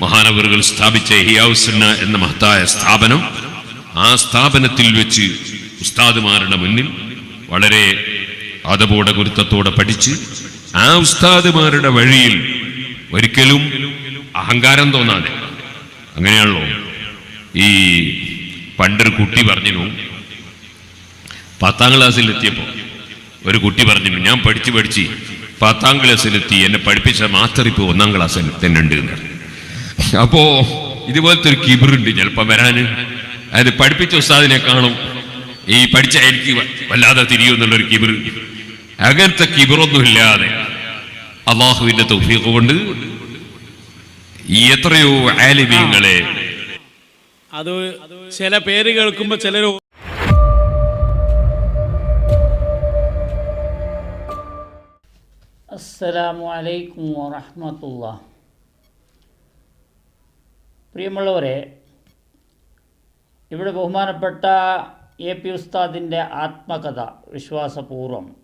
മഹാനവറുകൾ സ്ഥാപിച്ച ഹിയാവുസന്ന എന്ന മഹത്തായ സ്ഥാപനം ആ സ്ഥാപനത്തിൽ വെച്ച് ഉസ്താദുമാരുടെ മുന്നിൽ വളരെ അതപോടെ ഗുരുത്വത്തോടെ പഠിച്ച് ആ ഉസ്താദുമാരുടെ വഴിയിൽ ഒരിക്കലും അഹങ്കാരം തോന്നാതെ അങ്ങനെയാണല്ലോ. ഈ പണ്ടൊരു കുട്ടി പറഞ്ഞിരുന്നു. പത്താം ക്ലാസ്സിൽ എത്തിയപ്പോൾ ഒരു കുട്ടി പറഞ്ഞിരുന്നു ഞാൻ പഠിച്ച് പഠിച്ച് പത്താം ക്ലാസ്സിലെത്തി എന്നെ പഠിപ്പിച്ച മാസ്റ്റർ ഇപ്പോൾ ഒന്നാം ക്ലാസ്സിൽ തന്നെ ഉണ്ട് അപ്പോ ഇതുപോലത്തെ ഒരു കിബിറുണ്ട് ചിലപ്പോൾ വരാന്. അതായത് പഠിപ്പിച്ച ഉസ്താദിനെ കാണും. ഈ പഠിച്ച എനിക്ക് വല്ലാതെ തിരിയും എന്നുള്ളൊരു കിബിർ അങ്ങനത്തെ കിബിറൊന്നും ഇല്ലാതെ അള്ളാഹുവിന്റെ തൗഫീഖ് കൊണ്ട് എത്രയോ ആലിമീങ്ങളെ അത് ചില പേര് കേൾക്കുമ്പോ ചിലര് അസ്സലാമു അലൈക്കും വറഹമത്തുള്ള. പ്രിയമുള്ളവരെ ഇവിടെ ബഹുമാനപ്പെട്ട എ പി ഉസ്താദിന്റെ ആത്മകഥ വിശ്വാസപൂർവം.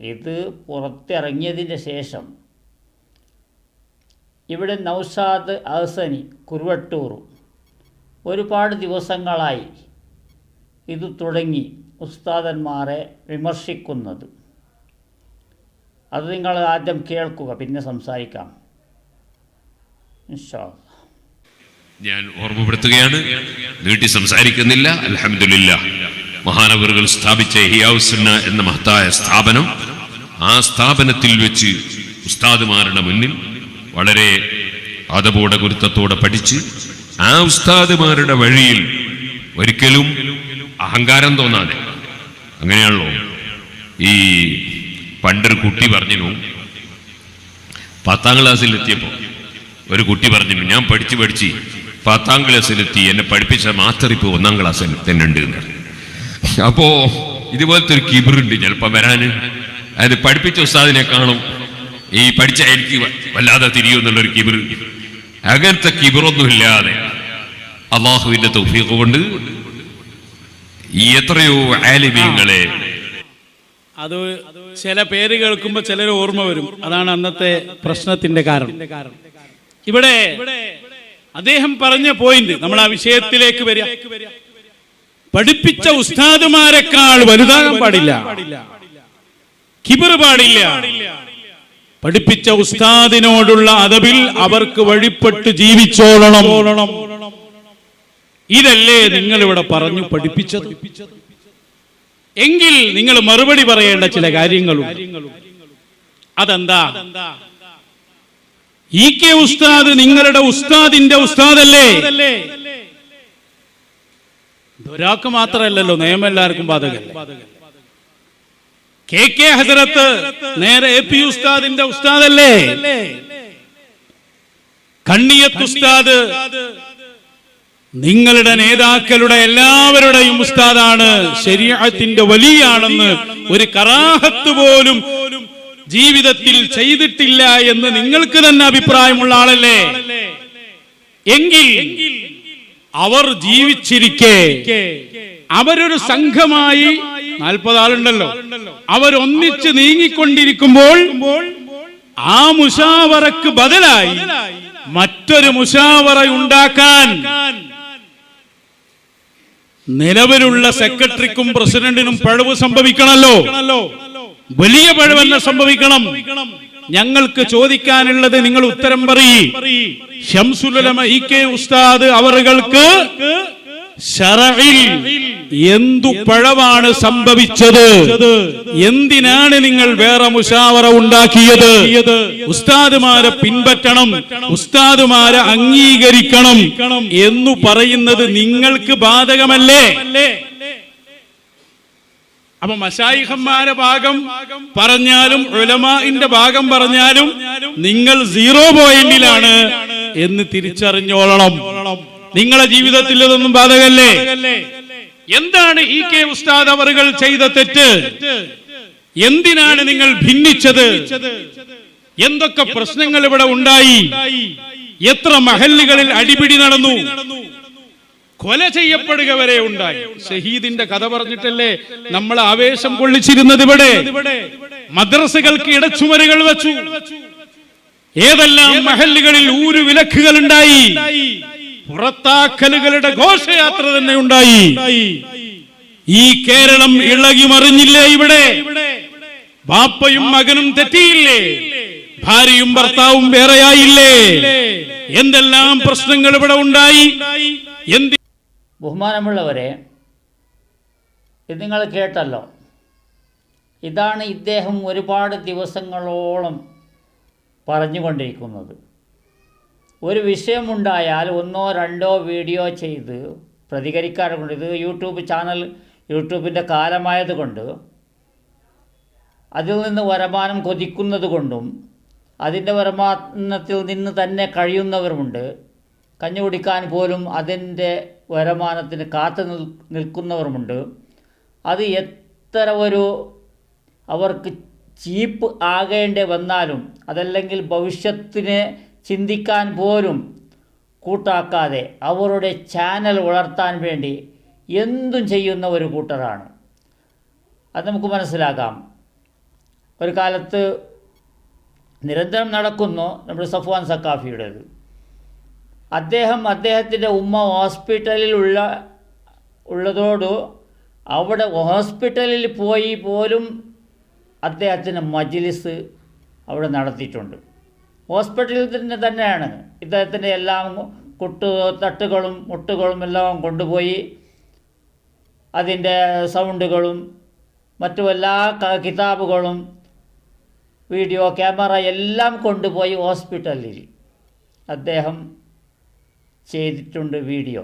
ഇത് പുറത്തിറങ്ങിയതിന് ശേഷം ഇവിടെ നൗഷാദ് അഹ്സനി കുരുവട്ടൂർ ഒരുപാട് ദിവസങ്ങളായി ഇത് തുടങ്ങി ഉസ്താദന്മാരെ വിമർശിക്കുന്നത്. അത് നിങ്ങൾ ആദ്യം കേൾക്കുക പിന്നെ സംസാരിക്കാം ഇൻഷാ. ഞാൻ ഓർമ്മപ്പെടുത്തുകയാണ് നീട്ടി സംസാരിക്കുന്നില്ല അലഹമില്ല മഹാനവറുകൾ സ്ഥാപിച്ച ഹിയാവുസുന്ന എന്ന മഹത്തായ സ്ഥാപനം ആ സ്ഥാപനത്തിൽ വെച്ച് ഉസ്താദുമാരുടെ മുന്നിൽ വളരെ അതപോടെ ഗുരുത്വത്തോടെ പഠിച്ച് ആ ഉസ്താദുമാരുടെ വഴിയിൽ ഒരിക്കലും അഹങ്കാരം തോന്നാതെ അങ്ങനെയാണല്ലോ ഈ പണ്ടൊരു കുട്ടി പറഞ്ഞിരുന്നു. പത്താം ക്ലാസ്സിൽ എത്തിയപ്പോൾ ഒരു കുട്ടി പറഞ്ഞിരുന്നു ഞാൻ പഠിച്ച് പഠിച്ച് പത്താം ക്ലാസ്സിലെത്തി എന്നെ പഠിപ്പിച്ച മാസ്റ്റർ ഇപ്പോൾ ഒന്നാം ക്ലാസ്സിൽ തന്നെ ഉണ്ട് എന്ന്. അപ്പോ ഇതുപോലത്തെ ഒരു കിബിറുണ്ട് ചിലപ്പോൾ വരാന്. അതായത് പഠിപ്പിച്ച ഉസ്താദിനെ കാണും. ഈ പഠിച്ച എനിക്ക് വല്ലാതെ തിരിയൂ എന്നുള്ളൊരു കിബിർ അങ്ങനത്തെ കിബിറൊന്നും ഇല്ലാതെ അള്ളാഹുവിന്റെ തൗഫീഖ് കൊണ്ട് എത്രയോ ആലിമീങ്ങളെ അത് ചില പേര് കേൾക്കുമ്പോ ചിലർ ഓർമ്മ വരും. അതാണ് അന്നത്തെ പ്രശ്നത്തിന്റെ കാരണം. ഇവിടെ അദ്ദേഹം പറഞ്ഞ പോയിന്റ് നമ്മൾ ആ വിഷയത്തിലേക്ക് വരിക. പഠിപ്പിച്ച ഉസ്താദുമാരെക്കാൾ വലുതാകാൻ പാടില്ല. കിബിർ പാടില്ല. പഠിപ്പിച്ച ഉസ്താദിനോടുള്ള അതവിൽ അവർക്ക് വഴിപ്പെട്ട് ജീവിച്ചോളണം. ഇതല്ലേ നിങ്ങൾ ഇവിടെ പറഞ്ഞു പഠിപ്പിച്ചത്? എങ്കിൽ നിങ്ങൾ മറുപടി പറയേണ്ട ചില കാര്യങ്ങളും അതെന്താ? ഇ കെ ഉസ്താദ് നിങ്ങളുടെ ഉസ്താദിന്റെ ഉസ്താദല്ലേ? ഒരാൾക്ക് മാത്രമല്ലല്ലോ നിയമം എല്ലാവർക്കും ബാധക കെ കെ ഹസരത്ത് നേരെ എ പി ഉസ്താദിന്റെ ഉസ്താദല്ലേ? കണ്ണിയത്ത് ഉസ്താദ് നിങ്ങളുടെ നേതാക്കളുടെ എല്ലാവരുടെയും ഉസ്താദാണ് ശരീരത്തിന്റെ വലിയാണെന്ന് ഒരു കറാഹത്ത് പോലും ജീവിതത്തിൽ ചെയ്തിട്ടില്ല എന്ന് നിങ്ങൾക്ക് തന്നെ അഭിപ്രായമുള്ള ആളല്ലേ? എങ്കിൽ അവർ ജീവിച്ചിരിക്കെ. അവരൊരു സംഘമായി നാൽപ്പത് ആളുണ്ടല്ലോ അവരൊന്നിച്ച് നീങ്ങിക്കൊണ്ടിരിക്കുമ്പോൾ ആ മുഷാവറക്ക് ബദലായി മറ്റൊരു മുഷാവറ ഉണ്ടാക്കാൻ നിലവിലുള്ള സെക്രട്ടറിക്കും പ്രസിഡന്റിനും പഴവ് സംഭവിക്കണല്ലോ. വലിയ പഴവല്ല സംഭവിക്കണം. ഞങ്ങൾക്ക് ചോദിക്കാനുള്ളത് നിങ്ങൾ ഉത്തരം പറയ്. ഷംസുലമ ഇ കെ ഉസ്താദ് അവറുകൾക്ക് ശറഇൽ എന്തു പഴവാണ് സംഭവിച്ചത്? എന്തിനാണ് നിങ്ങൾ വേറെ മുഷാവറ ഉണ്ടാക്കിയത്? ഉസ്താദുമാരെ പിൻപറ്റണം ഉസ്താദുമാരെ അംഗീകരിക്കണം എന്നു പറയുന്നത് നിങ്ങൾക്ക് ബാധകമല്ലേ? അപ്പൊ മഷായിഹന്മാരെ ഭാഗം പറഞ്ഞാലും ഉലമാന്റെ ഭാഗം പറഞ്ഞാലും നിങ്ങൾ സീറോ പോയിന്റിലാണ് എന്ന് തിരിച്ചറിഞ്ഞോളണം. നിങ്ങളെ ജീവിതത്തിൽ ഇതൊന്നും ബാധകല്ലേ? എന്താണ് ഇ കെ ഉസ്താദ് അവറുകൾ ചെയ്ത തെറ്റ്? എന്തിനാണ് നിങ്ങൾ ഭിന്നിച്ചത്? എന്തൊക്കെ പ്രശ്നങ്ങൾ ഇവിടെ ഉണ്ടായി? എത്ര മഹല്ലുകളിൽ അടിപിടി നടന്നു? കൊല ചെയ്യപ്പെടുക വരെ ഉണ്ടായി. ഷഹീദിന്റെ കഥ പറഞ്ഞിട്ടല്ലേ നമ്മൾ ആവേശം കൊള്ളിച്ചിരുന്നത് ഇവിടെ? മദ്രസകൾക്ക് ഇടച്ചുമരുകൾ വെച്ചു. ഏതെല്ലാം മഹല്ലുകളിൽ ഊരു വിലക്കുകൾ ഉണ്ടായി? പുറത്താക്കലുകളുടെ ഘോഷയാത്ര തന്നെ ഉണ്ടായി. ഈ കേരളം ഇളകി മറിഞ്ഞില്ലേ ഇവിടെ? ബാപ്പയും മകനും തെറ്റിയില്ലേ? ഭാര്യയും ഭർത്താവും വേറെയായില്ലേ? എന്തെല്ലാം പ്രശ്നങ്ങൾ ഇവിടെ ഉണ്ടായി? എന്ത് ബഹുമാനമുള്ളവരെ ഇത് നിങ്ങൾ കേട്ടല്ലോ. ഇതാണ് ഇദ്ദേഹം ഒരുപാട് ദിവസങ്ങളോളം പറഞ്ഞുകൊണ്ടിരിക്കുന്നത്. ഒരു വിഷയമുണ്ടായാൽ ഒന്നോ രണ്ടോ വീഡിയോ ചെയ്ത് പ്രതികരിക്കാറുണ്ട്. ഇത് യൂട്യൂബ് ചാനൽ യൂട്യൂബിന്റെ കാലമായതുകൊണ്ട് അതിൽ നിന്ന് വരുമാനം കൊതിക്കുന്നത് കൊണ്ടും അതിന്റെ വരുമാനത്തിൽ നിന്ന് തന്നെ കഴിയുന്നവരുമുണ്ട്. കഞ്ഞി കുടിക്കാൻ പോലും അതിന്റെ വരുമാനത്തിന് കാത്തു നിൽ നിൽക്കുന്നവരുമുണ്ട്. അത് എത്ര ഒരു അവർക്ക് ചീപ്പ് ആകേണ്ടി വന്നാലും അതല്ലെങ്കിൽ ഭവിഷ്യത്തിനെ ചിന്തിക്കാൻ പോലും കൂട്ടാക്കാതെ അവരുടെ ചാനൽ വളർത്താൻ വേണ്ടി എന്തും ചെയ്യുന്ന ഒരു കൂട്ടരാണ്. അത് നമുക്ക് മനസ്സിലാക്കാം. ഒരു കാലത്ത് നിരന്തരം നടക്കുന്നു നമ്മുടെ സഫ്വാൻ സക്കാഫിയുടേത് അദ്ദേഹം അദ്ദേഹത്തിന്റെ ഉമ്മ ഹോസ്പിറ്റലിൽ ഉള്ള ഉള്ളതോട് അവിടെ ഹോസ്പിറ്റലിൽ പോയി പോലും അദ്ദേഹത്തിന് മജ്ലിസ് അവിടെ നടത്തിയിട്ടുണ്ട്. ഹോസ്പിറ്റലിൽ തന്നെ തന്നെയാണ്. ഇദ്ദേഹത്തിന്റെ എല്ലാം കുട്ടു തട്ടുകളും മുട്ടുകളും എല്ലാം കൊണ്ടുപോയി അതിന്റെ സൗണ്ടുകളും മറ്റു എല്ലാ കിതാബുകളും വീഡിയോ ക്യാമറ എല്ലാം കൊണ്ടുപോയി ഹോസ്പിറ്റലിൽ അദ്ദേഹം ചെയ്തിട്ടുണ്ട് വീഡിയോ.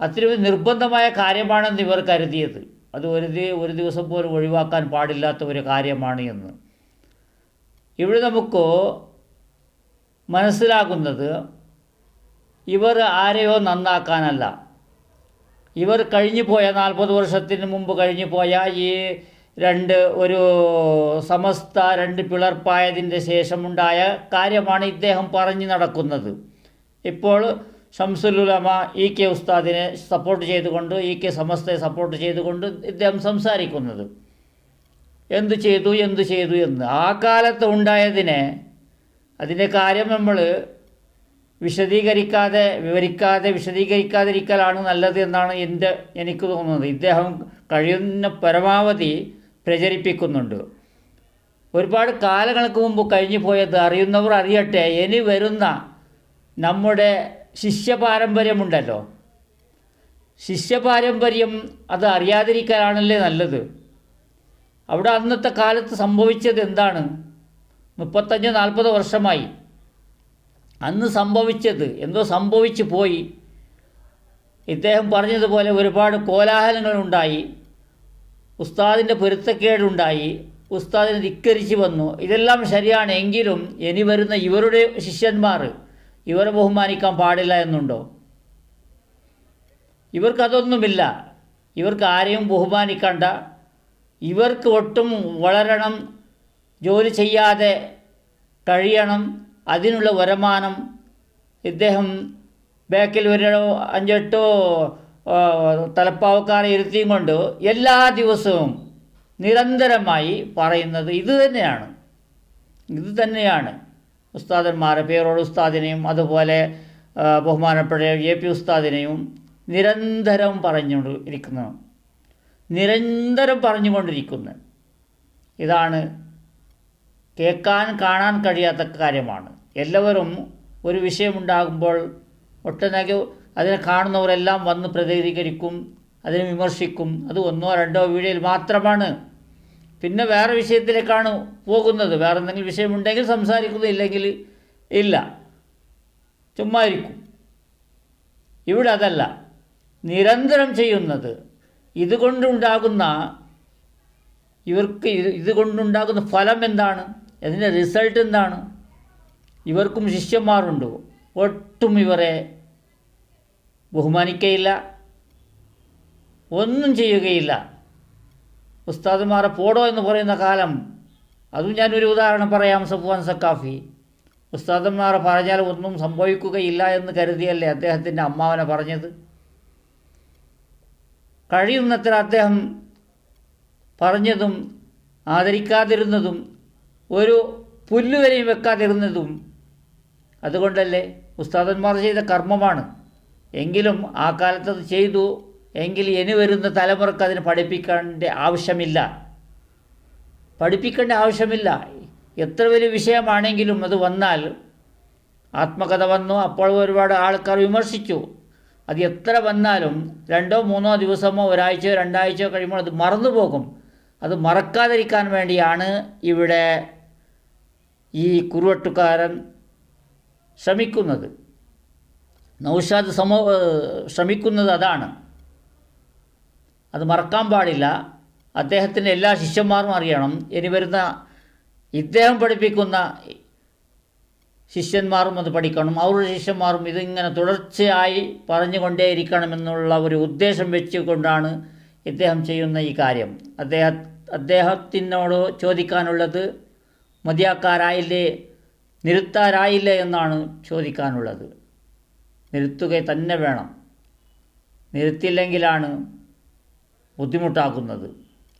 അത്രയും നിർബന്ധമായ കാര്യമാണെന്ന് ഇവർ കരുതിയത്. അത് ഒരു ഒരു ദിവസം പോലും ഒഴിവാക്കാൻ പാടില്ലാത്ത ഒരു കാര്യമാണ് എന്ന്. ഇവിടെ നമുക്ക് മനസ്സിലാകുന്നത് ഇവർ ആരെയോ നന്നാക്കാനല്ല. ഇവർ കഴിഞ്ഞു പോയ നാൽപ്പത് വർഷത്തിന് മുമ്പ് കഴിഞ്ഞു പോയ ഈ രണ്ട് ഒരു സമസ്ത രണ്ട് പിളർപ്പായതിന്റെ ശേഷമുണ്ടായ കാര്യമാണ് ഇദ്ദേഹം പറഞ്ഞു നടക്കുന്നത്. ഇപ്പോൾ ഷംസുലുലമ ഇ കെ ഉസ്താദിനെ സപ്പോർട്ട് ചെയ്തുകൊണ്ട് ഇ കെ സമസ്തയെ സപ്പോർട്ട് ചെയ്തുകൊണ്ട് ഇദ്ദേഹം സംസാരിക്കുന്നത്. എന്തു ചെയ്തു എന്തു ചെയ്തു എന്ന്. ആ കാലത്ത് ഉണ്ടായതിനെ അതിന്റെ കാര്യം നമ്മൾ വിശദീകരിക്കാതെ വിവരിക്കാതെ വിശദീകരിക്കാതിരിക്കലാണ് നല്ലത് എന്നാണ് എന്റെ എനിക്ക് തോന്നുന്നത്. ഇദ്ദേഹം കഴിയുന്ന പരമാവധി പ്രചരിപ്പിക്കുന്നുണ്ട്. ഒരുപാട് കാലങ്ങൾക്ക് മുമ്പ് കഴിഞ്ഞു പോയത് അറിയുന്നവർ അറിയട്ടെ ഇനി വരുന്ന നമ്മുടെ ശിഷ്യപാരമ്പര്യമുണ്ടല്ലോ. ശിഷ്യപാരമ്പര്യം അത് അറിയാതിരിക്കാനാണല്ലേ നല്ലത്? അവിടെ അന്നത്തെ കാലത്ത് സംഭവിച്ചത് എന്താണ്? മുപ്പത്തഞ്ച് നാൽപ്പത് വർഷമായി. അന്ന് സംഭവിച്ചത് എന്തോ സംഭവിച്ചു പോയി. ഇദ്ദേഹം പറഞ്ഞതുപോലെ ഒരുപാട് കോലാഹലങ്ങളുണ്ടായി. ഉസ്താദിന്റെ പൊരുത്തക്കേടുണ്ടായി. ഉസ്താദിനെ ധിക്കരിച്ച് വന്നു. ഇതെല്ലാം ശരിയാണ് എങ്കിലും ഇനി വരുന്ന ഇവരുടെ ശിഷ്യന്മാർ ഇവരെ ബഹുമാനിക്കാൻ പാടില്ല എന്നുണ്ടോ? ഇവർക്കതൊന്നുമില്ല. ഇവർക്ക് ആരെയും ബഹുമാനിക്കണ്ട. ഇവർക്ക് ഒട്ടും വളരണം ജോലി ചെയ്യാതെ കഴിയണം അതിനുള്ള വരുമാനം ഇദ്ദേഹം ബേക്കിൽ ഒരു അഞ്ചെട്ടോ തലപ്പാവക്കാരെ ഇരുത്തിയും കൊണ്ട് എല്ലാ ദിവസവും നിരന്തരമായി പറയുന്നത് ഇത് തന്നെയാണ്. ഇത് തന്നെയാണ്. ഉസ്താദന്മാരെ പേരോട് ഉസ്താദിനെയും അതുപോലെ ബഹുമാനപ്പെട്ട എ പി ഉസ്താദിനെയും നിരന്തരം പറഞ്ഞുകൊണ്ട് ഇരിക്കുന്നു. നിരന്തരം പറഞ്ഞുകൊണ്ടിരിക്കുന്നു. ഇതാണ് കേൾക്കാൻ കാണാൻ കഴിയാത്ത കാര്യമാണ്. എല്ലാവരും ഒരു വിഷയമുണ്ടാകുമ്പോൾ ഒട്ടനേക അതിനെ കാണുന്നവരെല്ലാം വന്ന് പ്രതികരിക്കും അതിനെ വിമർശിക്കും. അത് ഒന്നോ രണ്ടോ വീഡിയോയിൽ മാത്രമാണ്. പിന്നെ വേറെ വിഷയത്തിലേക്കാണ് പോകുന്നത്. വേറെ എന്തെങ്കിലും വിഷയമുണ്ടെങ്കിൽ സംസാരിക്കുന്നു ഇല്ലെങ്കിൽ ഇല്ല. ചുമ്മാ ഇരിക്കും ഇവിടെ അതല്ല. നിരന്തരം ചെയ്യുന്നത് ഇതുകൊണ്ടുണ്ടാകുന്ന ഇവർക്ക് ഇത് ഇതുകൊണ്ടുണ്ടാകുന്ന ഫലം എന്താണ്? അതിന്റെ റിസൾട്ട് എന്താണ്? ഇവർക്കും ശിഷ്യന്മാരുണ്ടോ. ഒട്ടും ഇവരെ ബഹുമാനിക്കയില്ല. ഒന്നും ചെയ്യുകയില്ല. ഉസ്താദുമാരെ പോടോ എന്ന് പറയുന്ന കാലം. അതും ഞാനൊരു ഉദാഹരണം പറയാം സഫ്വാൻ സക്കാഫി ഉസ്താദന്മാരെ പറഞ്ഞാൽ ഒന്നും സംഭവിക്കുകയില്ല എന്ന് കരുതിയല്ലേ അദ്ദേഹത്തിന്റെ അമ്മാവനെ പറഞ്ഞത്? കഴിയുന്നത്ര അദ്ദേഹം പറഞ്ഞതും ആദരിക്കാതിരുന്നതും ഒരു പുല്ലുവരെയും വെക്കാതിരുന്നതും അതുകൊണ്ടല്ലേ ഉസ്താദന്മാർ ചെയ്ത കർമ്മമാണ്. എങ്കിലും ആ കാലത്ത് അത് ചെയ്തു. എങ്കിൽ ഇനി വരുന്ന തലമുറയ്ക്ക് അതിന് പഠിപ്പിക്കേണ്ട ആവശ്യമില്ല. പഠിപ്പിക്കേണ്ട ആവശ്യമില്ല. എത്ര വലിയ വിഷയമാണെങ്കിലും അത് വന്നാൽ ആത്മകഥ വന്നു. അപ്പോൾ ഒരുപാട് ആൾക്കാർ വിമർശിച്ചു. അത് എത്ര വന്നാലും രണ്ടോ മൂന്നോ ദിവസമോ ഒരാഴ്ചയോ രണ്ടാഴ്ചയോ കഴിയുമ്പോൾ അത് മറന്നു പോകും അത് മറക്കാതിരിക്കാൻ വേണ്ടിയാണ് ഇവിടെ ഈ കുറുവട്ടുകാരൻ ശ്രമിക്കുന്നത് നൗഷാദ് സമൂഹ ശ്രമിക്കുന്നത് അതാണ്. അത് മറക്കാൻ പാടില്ല. അദ്ദേഹത്തിന്റെ എല്ലാ ശിഷ്യന്മാരും അറിയണം. ഇനി വരുന്ന ഇദ്ദേഹം പഠിപ്പിക്കുന്ന ശിഷ്യന്മാരും അത് പഠിക്കണം. അവരുടെ ശിഷ്യന്മാരും ഇതിങ്ങനെ തുടർച്ചയായി പറഞ്ഞുകൊണ്ടേയിരിക്കണമെന്നുള്ള ഒരു ഉദ്ദേശം വെച്ചുകൊണ്ടാണ് ഇദ്ദേഹം ചെയ്യുന്ന ഈ കാര്യം. അദ്ദേഹം അദ്ദേഹത്തിനോട് ചോദിക്കാനുള്ളത് മതിയാക്കാരായില്ലേ? നിരുത്താരായില്ലേ എന്നാണ് ചോദിക്കാനുള്ളത്. നിരുത്തുക തന്നെ വേണം. നിരുത്തില്ലെങ്കിലാണ് ബുദ്ധിമുട്ടാക്കുന്നത്.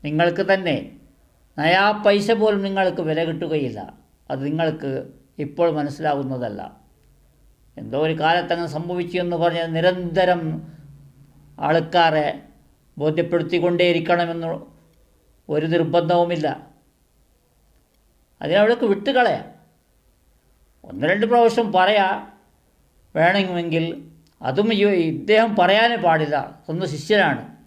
നിങ്ങൾക്ക് തന്നെ നയാ പൈസ പോലും നിങ്ങൾക്ക് വില കിട്ടുകയില്ല. അത് നിങ്ങൾക്ക് ഇപ്പോൾ മനസ്സിലാകുന്നതല്ല. എന്തോ ഒരു കാലത്തങ്ങ് സംഭവിച്ചു എന്ന് പറഞ്ഞ് നിരന്തരം ആൾക്കാരെ ബോധ്യപ്പെടുത്തിക്കൊണ്ടേയിരിക്കണമെന്ന് ഒരു നിർബന്ധവുമില്ല. അതിനവിടേക്ക് വിട്ടുകളയാം. ഒന്ന് രണ്ട് പ്രാവശ്യം പറയാ വേണമെങ്കിൽ അതും ഈ ഇദ്ദേഹം പറയാനേ പാടില്ല. സ്വന്തം ശിഷ്യനാണ്.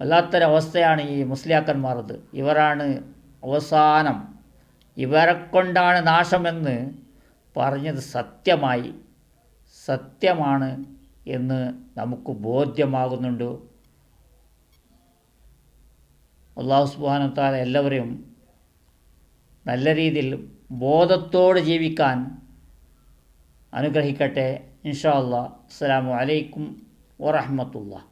വല്ലാത്തൊരവസ്ഥയാണ് ഈ മുസ്ലിയാക്കന്മാരത്. ഇവരാണ് അവസാനം. ഇവരെ കൊണ്ടാണ് നാശമെന്ന് പറഞ്ഞത് സത്യമായി. സത്യമാണ് എന്ന് നമുക്ക് ബോധ്യമാകുന്നുണ്ട്. അള്ളാഹു സുബാനത്താൽ എല്ലാവരെയും നല്ല രീതിയിൽ ബോധത്തോടെ ജീവിക്കാൻ അനുഗ്രഹിക്കട്ടെ. ഇൻഷാ അല്ലാ അസ്സാം അലൈക്കും വറഹമത്തുള്ള